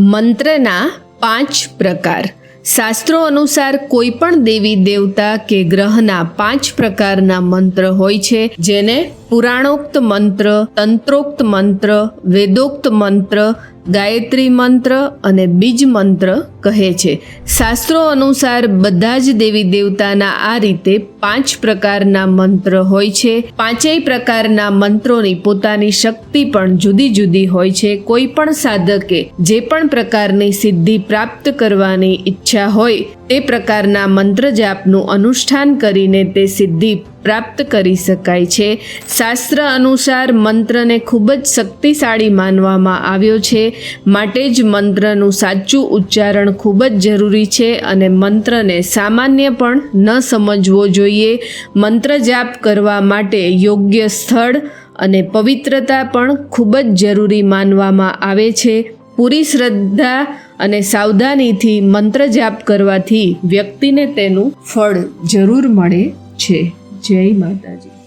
મંત્રના પાંચ પ્રકાર. શાસ્ત્રો અનુસાર કોઈ પણ દેવી, દેવતા કે ગ્રહના પાંચ પ્રકારના મંત્ર હોય છે, જેને પુરાણોક્ત મંત્ર, તંત્રોક્ત મંત્ર, વેદોક્ત મંત્ર ગાયત્રી મંત્ર અને બીજ મંત્ર કહે છે. શાસ્ત્રો અનુસાર બધા જ દેવી દેવતાના આ રીતે પાંચ પ્રકારના મંત્ર હોય છે. પાંચેય પ્રકારના મંત્રોની પોતાની શક્તિ પણ જુદી જુદી હોય છે. કોઈ પણ સાધકે જે પણ પ્રકારની સિદ્ધિ પ્રાપ્ત કરવાની ઈચ્છા હોય તે પ્રકારના મંત્ર જાપનું અનુષ્ઠાન કરીને તે સિદ્ધિ પ્રાપ્ત કરી શકાય છે. શાસ્ત્ર અનુસાર મંત્રને ખૂબ જ શક્તિશાળી માનવામાં આવ્યો છે. માટે જ મંત્રનું સાચું ઉચ્ચારણ ખૂબ જ જરૂરી છે અને મંત્રને સામાન્ય પણ ન સમજવો જોઈએ. મંત્ર જાપ કરવા માટે યોગ્ય સ્થળ અને પવિત્રતા પણ ખૂબ જ જરૂરી માનવામાં આવે છે. પૂરી શ્રદ્ધા અને સાવધાનીથી મંત્ર જાપ કરવાથી વ્યક્તિને તેનું ફળ જરૂર મળે છે. જય માતાજી.